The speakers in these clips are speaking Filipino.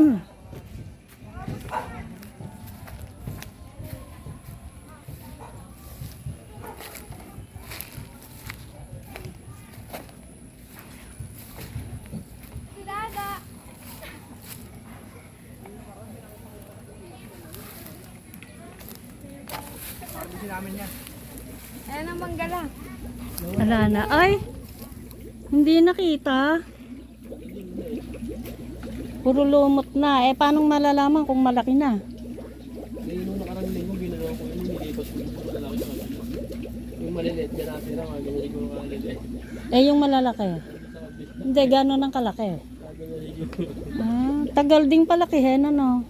Hmm. Ayan ang manggala. Wala na. Ay! Hindi nakita. Puro lumot na. Eh, paano malalaman kung malaki na? Ngayon nung nakarang linggo, ginawa ko yun, nilipat ko yung malaki sa Yung maliliit, dyan natin lang, ganyan ko maliliit. Eh, yung malalaki. Hindi, gano'n ang kalaki. Ah, tagal ding palakihin, ano?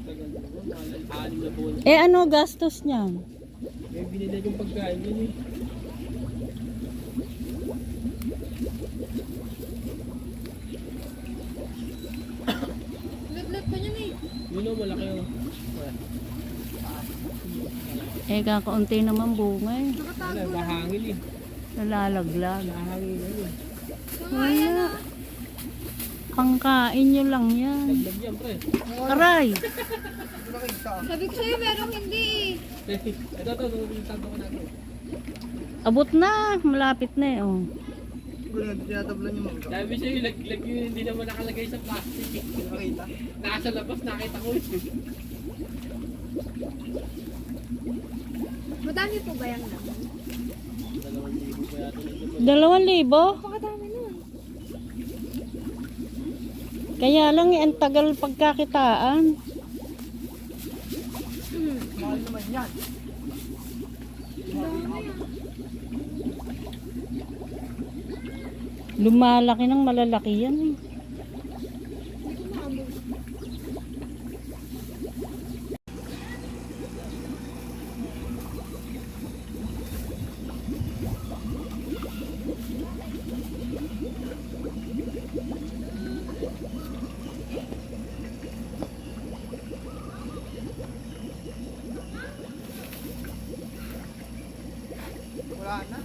Eh, ano gastos niyan? May binili kong pagkain yun eh. Lut-lut pa niyan eh. Yun o, malaki o. Eh, kakaunti naman bunga eh. Wala, bahangin eh. Nalalaglag. Na yun. Wala. Pangkain nyo lang yan. Laglag yan, pre. Aray! Sabi ko sa'yo, merong hindi eh. Ito, ito, ito, ito, ko na ito. Abot na. Malapit na eh. Oh. Sabi sa'yo, laglag yun, hindi naman nakalagay sa plastic. Nakita? Nasa labas, nakita ko yun. Madami po ba yung naman? Dalawang libo pa yata nito. Dalawang libo? Napakadami nun. Kaya lang eh, ang tagal pagkakitaan. Mahal naman yan. Lumalaki ng malalaki yan eh. Wala na.